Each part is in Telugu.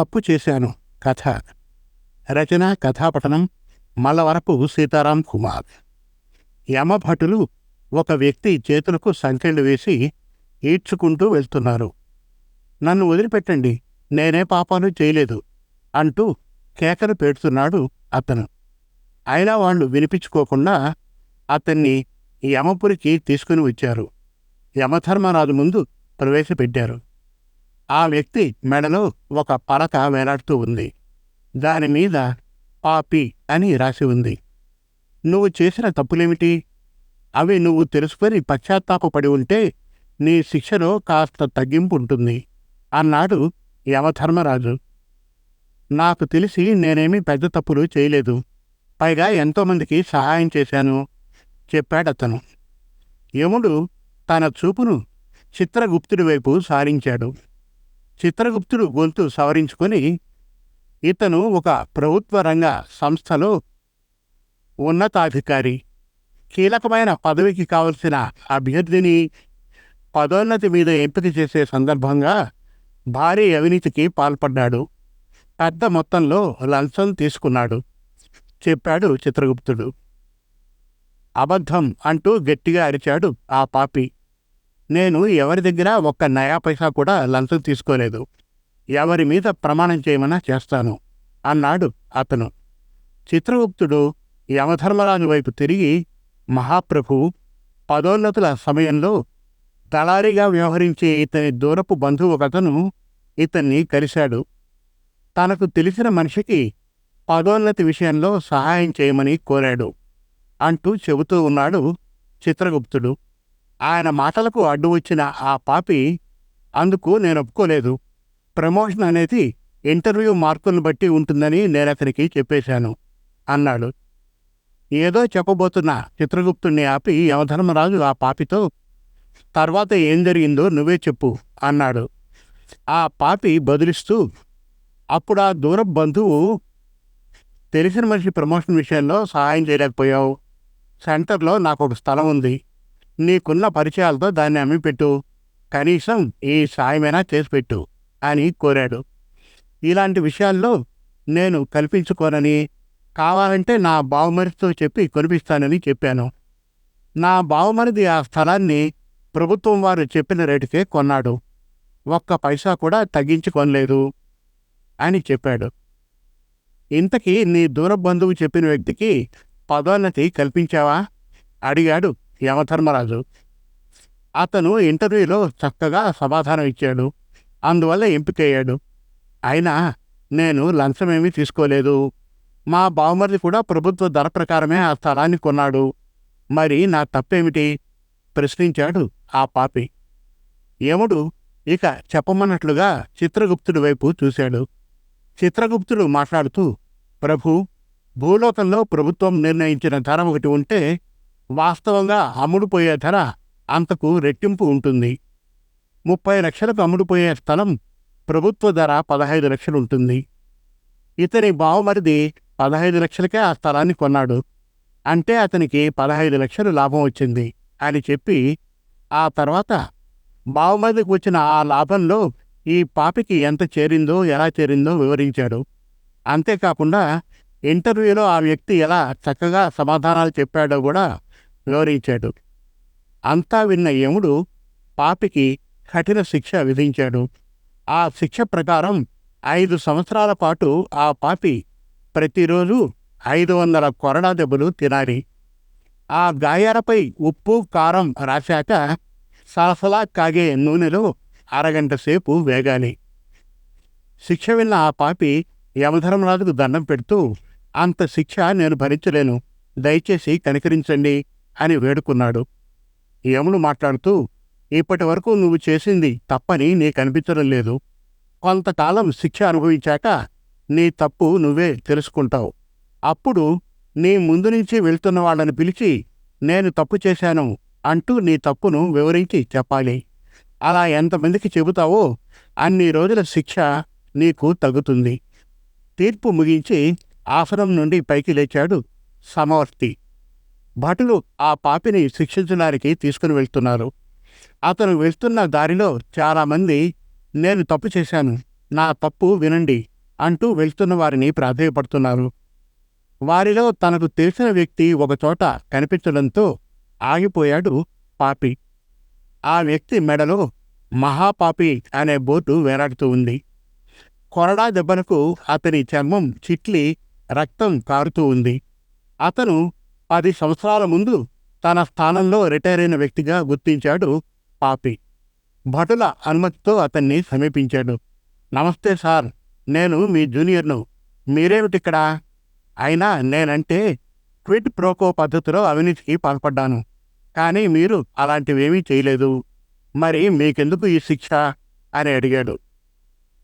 తప్పు చేశాను. కథ. రచన కథాపఠనం. మల్లవరపు సీతారాం కుమార్. యమభటులు ఒక వ్యక్తి చేతులకు సంకెళ్ళు వేసి ఈడ్చుకుంటూ వెళ్తున్నారు. నన్ను వదిలిపెట్టండి. నేనే పాపాలు చేయలేదు అంటూ కేకలు పెడుతున్నాడు అతను. అయినా వాళ్ళు వినిపించుకోకుండా అతన్ని యమపురికి తీసుకుని వచ్చారు. యమధర్మరాజు ముందు ప్రవేశపెట్టారు. ఆ వ్యక్తి మెడలో ఒక పలక వేలాడుతూ ఉంది. దాని మీద పాపి అని రాసి ఉంది. నువ్వు చేసిన తప్పులేమిటి? అవి నువ్వు తెలుసుకొని పశ్చాత్తాపడి ఉంటే నీ శిక్షలో కాస్త తగ్గింపు ఉంటుంది అన్నాడు యమధర్మరాజు. నాకు తెలిసి నేనేమీ పెద్ద తప్పులు చేయలేదు. పైగా ఎంతోమందికి సహాయం చేశాను చెప్పాడతను యముడు తన చూపును చిత్రగుప్తుడి వైపు సారించాడు. చిత్రగుప్తుడు గొంతు సవరించుకొని ఇతను ఒక ప్రభుత్వ రంగ సంస్థలో ఉన్నతాధికారి. కీలకమైన పదవికి కావలసిన అభ్యర్థిని పదోన్నతి మీద ఎంపిక చేసే సందర్భంగా భారీ అవినీతికి పాల్పడ్డాడు. పెద్ద మొత్తంలో లంచం తీసుకున్నాడు చెప్పాడు చిత్రగుప్తుడు. అబద్ధం అంటూ గట్టిగా అరిచాడు ఆ పాపి. నేను ఎవరి దగ్గర ఒక్క నయా పైసా కూడా లంచం తీసుకోలేదు. ఎవరి మీద ప్రమాణం చేయమన్నా చేస్తాను అన్నాడు అతను. చిత్రగుప్తుడు యమధర్మరాజు వైపు తిరిగి మహాప్రభు పదోన్నతుల సమయంలో దళారిగా వ్యవహరించే ఇతని దూరపు బంధువు ఒకతను ఇతన్ని కలిశాడు. తనకు తెలిసిన మనిషికి పదోన్నతి విషయంలో సహాయం చేయమని కోరాడు అంటూ చెబుతూ ఉన్నాడు చిత్రగుప్తుడు. ఆయన మాటలకు అడ్డు వచ్చిన ఆ పాపి అందుకు నేను ఒప్పుకోలేదు. ప్రమోషన్ అనేది ఇంటర్వ్యూ మార్కులను బట్టి ఉంటుందని నేను అతనికి చెప్పేశాను అన్నాడు. ఏదో చెప్పబోతున్న చిత్రగుప్తుణ్ణి ఆపి యమధర్మరాజు ఆ పాపితో తర్వాత ఏం జరిగిందో నువ్వే చెప్పు అన్నాడు. ఆ పాపి బదులిస్తూ అప్పుడు ఆ దూర బంధువు తెలిసిన మనిషి ప్రమోషన్ విషయంలో సహాయం చేయలేకపోయావు. సెంటర్లో నాకు ఒక స్థలం ఉంది. నీకున్న పరిచయాలతో దాన్ని అమ్మిపెట్టు. కనీసం ఈ సాయమైనా చేసి పెట్టు అని కోరాడు. ఇలాంటి విషయాల్లో నేను కల్పించుకోనని కావాలంటే నా బావమరిదితో చెప్పి కొనిపిస్తానని చెప్పాను. నా బావమరిది ఆ స్థలాన్ని ప్రభుత్వం వారు చెప్పిన రేటుకే కొన్నాడు. ఒక్క పైసా కూడా తగ్గించుకొనలేదు అని చెప్పాడు. ఇంతకీ నీ దూర బంధువు చెప్పిన వ్యక్తికి పదోన్నతి కల్పించావా? అడిగాడు యమధర్మరాజు అతను ఇంటర్వ్యూలో చక్కగా సమాధానం ఇచ్చాడు. అందువల్ల ఎంపికయ్యాడు. అయినా నేను లంచమేమీ తీసుకోలేదు. మా బావమరిది కూడా ప్రభుత్వ ధర ప్రకారమే ఆ స్థలాన్ని కొన్నాడు. మరి నా తప్పేమిటి? ప్రశ్నించాడు ఆ పాపి. యముడు ఇక చెప్పమన్నట్లుగా చిత్రగుప్తుడి వైపు చూశాడు. చిత్రగుప్తుడు మాట్లాడుతూ ప్రభు భూలోకంలో ప్రభుత్వం నిర్ణయించిన ధర ఒకటి ఉంటే వాస్తవంగా అమ్ముడుపోయే ధర అంతకు రెట్టింపు ఉంటుంది. ముప్పై లక్షలకు అమ్ముడుపోయే స్థలం ప్రభుత్వ ధర పదహైదు లక్షలు ఉంటుంది ఇతని బావమరిది పదహైదు లక్షలకే ఆ స్థలాన్ని కొన్నాడు. అంటే అతనికి పదహైదు లక్షలు లాభం వచ్చింది అని చెప్పి ఆ తర్వాత బావమరిదికి వచ్చిన ఆ లాభంలో ఈ పాపికి ఎంత చేరిందో ఎలా చేరిందో వివరించాడు. అంతేకాకుండా ఇంటర్వ్యూలో ఆ వ్యక్తి ఎలా చక్కగా సమాధానాలు చెప్పాడో కూడా వివరించాడు అంతా విన్న యముడు పాపికి కఠిన శిక్ష విధించాడు. ఆ శిక్ష ప్రకారం ఐదు సంవత్సరాల పాటు ఆ పాపి ప్రతిరోజు ఐదు వందల కొరడా దెబ్బలు తినాలి. ఆ గాయాలపై ఉప్పు కారం రాశాక సలసలా కాగే నూనెలో అరగంట సేపు వేగాలి. శిక్ష విన్న ఆ పాపి యమధర్మరాజుకు దండం పెడుతూ అంత శిక్ష నేను భరించలేను. దయచేసి కనికరించండి. అని వేడుకున్నాడు. యముడు మాట్లాడుతూ ఇప్పటి వరకు నువ్వు చేసింది తప్పని నీకు అనిపించడం లేదు కొంతకాలం శిక్ష అనుభవించాక నీ తప్పు నువ్వే తెలుసుకుంటావు. అప్పుడు నీ ముందు నుంచి వెళ్తున్న వాళ్ళని పిలిచి నేను తప్పు చేశాను అంటూ నీ తప్పును వివరించి చెప్పాలి. అలా ఎంతమందికి చెబుతావో అన్ని రోజుల శిక్ష నీకు తగ్గుతుంది. తీర్పు ముగించి ఆసనం నుండి పైకి లేచాడు సమవర్తి. భటులు ఆ పాపిని శిక్షించడానికి తీసుకుని వెళ్తున్నారు. అతను వెళ్తున్న దారిలో చాలామంది నేను తప్పు చేశాను. నా తప్పు వినండి అంటూ వెళ్తున్న వారిని ప్రాధేయపడుతున్నారు. వారిలో తనకు తెలిసిన వ్యక్తి ఒకచోట కనిపించడంతో ఆగిపోయాడు పాపి. ఆ వ్యక్తి మెడలో మహాపాపి అనే బోర్డు వేలాడుతూ ఉంది. కొరడా దెబ్బలకు అతని చర్మం చిట్లి రక్తం కారుతూ ఉంది. అతను పది సంవత్సరాల ముందు తన స్థానంలో రిటైర్ అయిన వ్యక్తిగా గుర్తించాడు పాపి. భటుల అనుమతితో అతన్ని సమీపించాడు. నమస్తే సార్ నేను మీ జూనియర్ను. మీరేమిటిక్కడ? అయినా నేనంటే క్విట్ ప్రోకో పద్ధతిలో అవినీతికి పాల్పడ్డాను. కానీ మీరు అలాంటివేమీ చేయలేదు. మరి మీకెందుకు ఈ శిక్ష? అని అడిగాడు.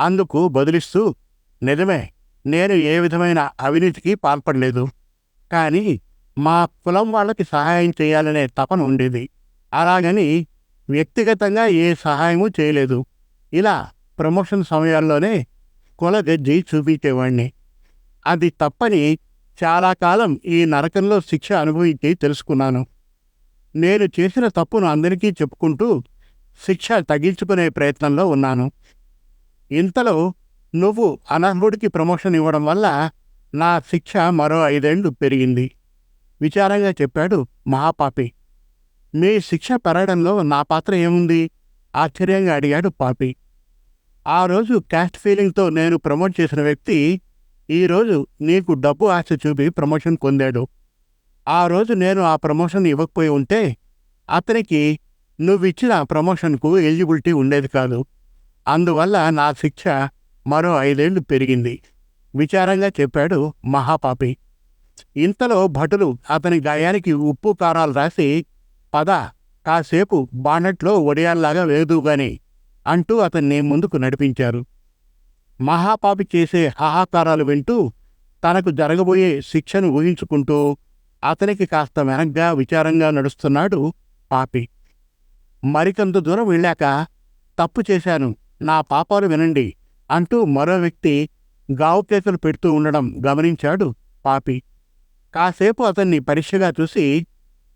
అందుకు బదులిస్తూ నిజమే నేను ఏ విధమైన అవినీతికి పాల్పడలేదు. కానీ మా కులం వాళ్ళకి సహాయం చేయాలనే తపన ఉండేది. అలాగని వ్యక్తిగతంగా ఏ సహాయము చేయలేదు. ఇలా ప్రమోషన్ సమయాల్లోనే కుల గజ్జి చూపించేవాణ్ణి. అది తప్పని చాలా కాలం ఈ నరకంలో శిక్ష అనుభవించి తెలుసుకున్నాను. నేను చేసిన తప్పును అందరికీ చెప్పుకుంటూ శిక్ష తగ్గించుకునే ప్రయత్నంలో ఉన్నాను. ఇంతలో నువ్వు అనర్హుడికి ప్రమోషన్ ఇవ్వడం వల్ల నా శిక్ష మరో ఐదేళ్ళు పెరిగింది. విచారంగా చెప్పాడు మహాపాపి. మీ శిక్ష పెరగడంలో నా పాత్ర ఏముంది? ఆశ్చర్యంగా అడిగాడు పాపి. ఆ రోజు క్యాస్ట్ ఫీలింగ్తో నేను ప్రమోట్ చేసిన వ్యక్తి ఈరోజు నీకు డబ్బు ఆశ చూపి ప్రమోషన్ పొందాడు. ఆ రోజు నేను ఆ ప్రమోషన్ ఇవ్వకపోయి ఉంటే అతనికి నువ్విచ్చిన ప్రమోషన్కు ఎలిజిబిలిటీ ఉండేది కాదు. అందువల్ల నా శిక్ష మరో ఐదేళ్ళు పెరిగింది విచారంగా చెప్పాడు మహాపాపి. ఇంతలో భటులు అతని గాయానికి ఉప్పు కారాలు రాసి పద కాసేపు బాణెట్లో ఒడియాల్లాగా వేదుగాని అంటూ అతన్ని ముందుకు నడిపించారు. మహాపాపి చేసే హాహాకారాలు వింటూ తనకు జరగబోయే శిక్షను ఊహించుకుంటూ అతనికి కాస్త వెనగ్గా విచారంగా నడుస్తున్నాడు పాపి. మరికొంత దూరం వెళ్ళాక తప్పు చేశాను నా పాపాలు వినండి అంటూ మరో వ్యక్తి గావు కేకలు పెడుతూ ఉండడం గమనించాడు పాపి. కాసేపు అతన్ని పరీక్షగా చూసి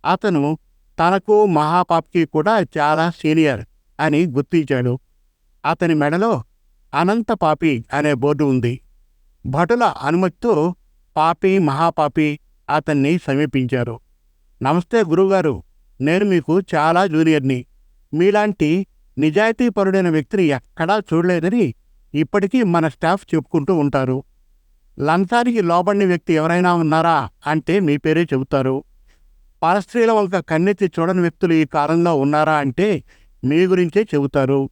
అతను తనకు మహాపాప్కి కూడా చాలా సీనియర్ అని గుర్తించాడు. అతని మెడలో అనంత పాపి అనే బోర్డు ఉంది. భటుల అనుమతితో పాపి మహాపాపి అతన్ని సమీపించారు. నమస్తే గురువుగారు నేను మీకు చాలా జూనియర్ని. మీలాంటి నిజాయితీపరుడైన వ్యక్తిని ఎక్కడా చూడలేదని ఇప్పటికీ మన స్టాఫ్ చెప్పుకుంటూ ఉంటారు. లంచానికి లోబడిన వ్యక్తి ఎవరైనా ఉన్నారా అంటే మీ పేరే చెబుతారు. పరస్త్రీల వంక కన్నెత్తి చూడని వ్యక్తులు ఈ కాలంలో ఉన్నారా అంటే మీ గురించే చెబుతారు.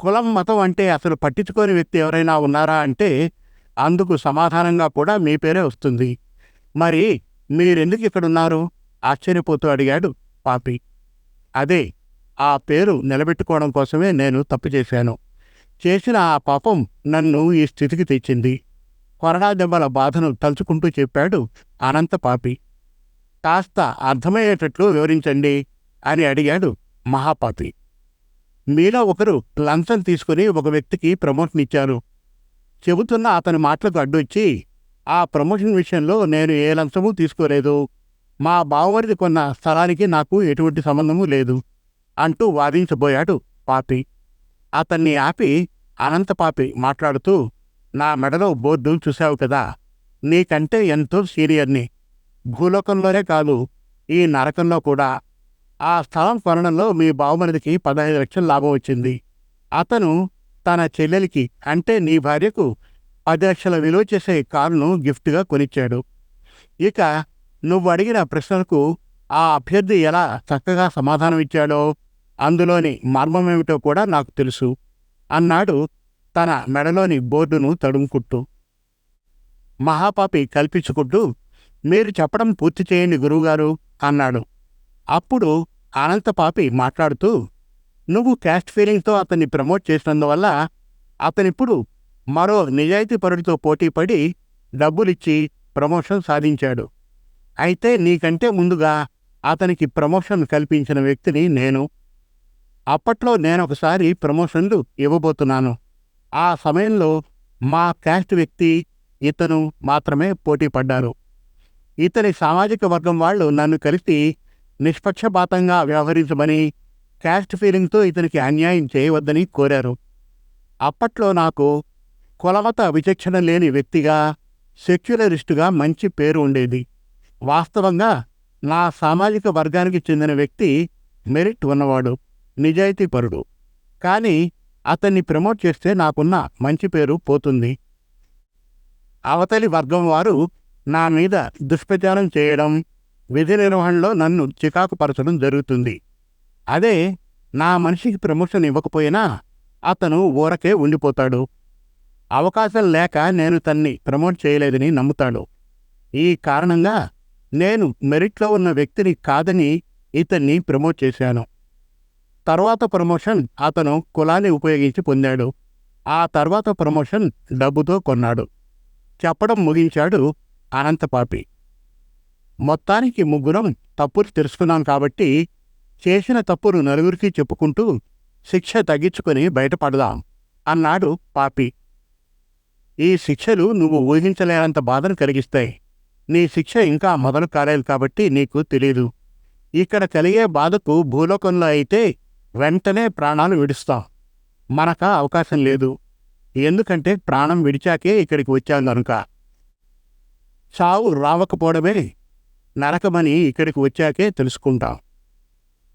కులం మతం అంటే అసలు పట్టించుకోని వ్యక్తి ఎవరైనా ఉన్నారా అంటే అందుకు సమాధానంగా కూడా మీ పేరే వస్తుంది. మరి మీరెందుకు ఇక్కడున్నారు? ఆశ్చర్యపోతూ అడిగాడు పాపి. అదే ఆ పేరు నిలబెట్టుకోవడం కోసమే నేను తప్పు చేశాను. చేసిన ఆ పాపం నన్ను ఈ స్థితికి తెచ్చింది. కొరడాదెబ్బల బాధను తలుచుకుంటూ చెప్పాడు అనంత పాపి. కాస్త అర్థమయ్యేటట్లు వివరించండి అని అడిగాడు మహాపాపి. మీలో ఒకరు లంచం తీసుకుని ఒక వ్యక్తికి ప్రమోషన్ ఇచ్చారు. చెబుతున్న అతని మాటలకు అడ్డొచ్చి ఆ ప్రమోషన్ విషయంలో నేను ఏ లంచమూ తీసుకోలేదు. మా బావమరిది కొన్న స్థలానికి నాకు ఎటువంటి సంబంధము లేదు అంటూ వాదించబోయాడు పాపి. అతన్ని ఆపి అనంతపాపి మాట్లాడుతూ నా మెడలో బోర్డు చూశావు కదా? నీకంటే ఎంతో సీనియర్ని. భూలోకంలోనే కాదు ఈ నరకంలో కూడా. ఆ స్థలం కొనడంలో మీ బావమరిదికి పదహైదు లక్షలు లాభం వచ్చింది. అతను తన చెల్లెలికి అంటే నీ భార్యకు పది లక్షల విలువ చేసే కారును గిఫ్ట్గా కొనిచ్చాడు. ఇక నువ్వు అడిగిన ప్రశ్నలకు ఆ అభ్యర్థి ఎలా చక్కగా సమాధానం ఇచ్చాడో అందులోని మర్మమేమిటో కూడా నాకు తెలుసు అన్నాడు తన మెడలోని బోర్డును తడుముకుంటూ మహాపాపి కల్పించుకుంటూ మీరు చెప్పడం పూర్తి చేయండి గురువుగారు అన్నాడు. అప్పుడు అనంతపాపి మాట్లాడుతూ నువ్వు క్యాస్ట్ ఫీలింగ్తో అతన్ని ప్రమోట్ చేసినందువల్ల అతనిప్పుడు మరో నిజాయితీపరుడితో పోటీపడి డబ్బులిచ్చి ప్రమోషన్ సాధించాడు. అయితే నీకంటే ముందుగా అతనికి ప్రమోషన్ కల్పించిన వ్యక్తిని నేను. అప్పట్లో నేనొకసారి ప్రమోషన్లు ఇవ్వబోతున్నాను. ఆ సమయంలో మా క్యాస్ట్ వ్యక్తి ఇతను మాత్రమే పోటీ పడ్డారు. ఇతని సామాజిక వర్గం వాళ్ళు నన్ను కలిసి నిష్పక్షపాతంగా వ్యవహరించమని క్యాస్ట్ ఫీలింగ్తో ఇతనికి అన్యాయం చేయవద్దని కోరారు. అప్పట్లో నాకు కులమత విచక్షణ లేని వ్యక్తిగా సెక్యులరిస్టుగా మంచి పేరు ఉండేది. వాస్తవంగా నా సామాజిక వర్గానికి చెందిన వ్యక్తి మెరిట్ ఉన్నవాడు నిజాయితీపరుడు. కానీ అతన్ని ప్రమోట్ చేస్తే నాకున్న మంచి పేరు పోతుంది. అవతలి వర్గం వారు నా మీద దుష్ప్రచారం చేయడం విధి నిర్వహణలో నన్ను చికాకుపరచడం జరుగుతుంది. అదే నా మనిషికి ప్రమోషన్ ఇవ్వకపోయినా అతను ఊరకే ఉండిపోతాడు. అవకాశం లేక నేను తన్ని ప్రమోట్ చేయలేదని నమ్ముతాడు. ఈ కారణంగా నేను మెరిట్లో ఉన్న వ్యక్తిని కాదని ఇతన్ని ప్రమోట్ చేశాను. తర్వాత ప్రమోషన్ అతను కులాన్ని ఉపయోగించి పొందాడు. ఆ తర్వాత ప్రమోషన్ డబ్బుతో కొన్నాడు. చెప్పడం ముగించాడు అనంతపాపి. మొత్తానికి ముగ్గురం తప్పులు తెలుసుకున్నాం కాబట్టి చేసిన తప్పును నలుగురికి చెప్పుకుంటూ శిక్ష తగ్గించుకొని బయటపడదాం అన్నాడు పాపి. ఈ శిక్షలు నువ్వు ఊహించలేనంత బాధను కలిగిస్తాయి. నీ శిక్ష ఇంకా మొదలు కాలేదు కాబట్టి నీకు తెలియదు ఇక్కడ కలిగే బాధకు భూలోకంలో అయితే వెంటనే ప్రాణాలు విడుస్తాం. మనక అవకాశం లేదు. ఎందుకంటే ప్రాణం విడిచాకే ఇక్కడికి వచ్చాం కనుక చావు రావకపోవడమే నరకమని ఇక్కడికి వచ్చాకే తెలుసుకుంటాం.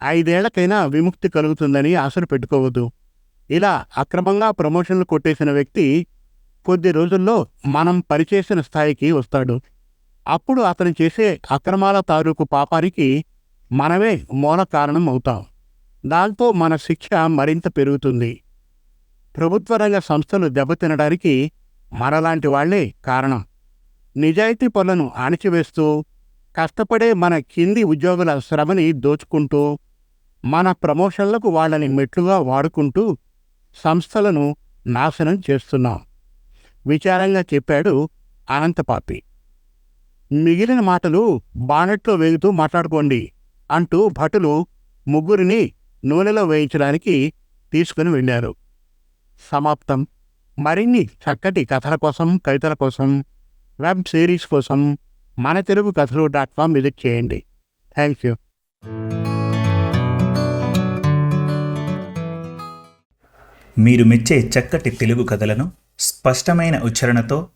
ఐదేళ్ళకైనా విముక్తి కలుగుతుందని ఆశలు పెట్టుకోవద్దు. ఇలా అక్రమంగా ప్రమోషన్లు కొట్టేసిన వ్యక్తి కొద్ది రోజుల్లో మనం పనిచేసిన స్థాయికి వస్తాడు. అప్పుడు అతను చేసే అక్రమాల తాలూకు పాపానికి మనమే మూల కారణం అవుతాం. దాంతో మన శిక్ష మరింత పెరుగుతుంది. ప్రభుత్వ రంగ సంస్థలు దెబ్బతినడానికి మనలాంటి వాళ్ళే కారణం. నిజాయితీ పనులను అణిచివేస్తూ కష్టపడే మన కింది ఉద్యోగుల శ్రమని దోచుకుంటూ మన ప్రమోషన్లకు వాళ్ళని మెట్లుగా వాడుకుంటూ సంస్థలను నాశనం చేస్తున్నాం. విచారంగా చెప్పాడు అనంతపాపి మిగిలిన మాటలు బానెట్లో వేగుతూ మాట్లాడుకోండి అంటూ భటులు ముగ్గురిని నూనెలో వేయించడానికి తీసుకుని వెళ్ళారు సమాప్తం. మరిన్ని చక్కటి కథల కోసం కవితల కోసం వెబ్ సిరీస్ కోసం మన Telugu Kathalu dot com visit చేయండి. Thank you. మీరు మెచ్చే చక్కటి తెలుగు కథలను స్పష్టమైన ఉచ్చారణతో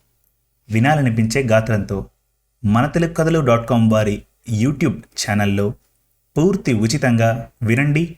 వినాలనిపించే గాత్రంతో మన తెలుగు కథలు డాట్ కామ్ వారి యూట్యూబ్ ఛానల్లో పూర్తి ఉచితంగా వినండి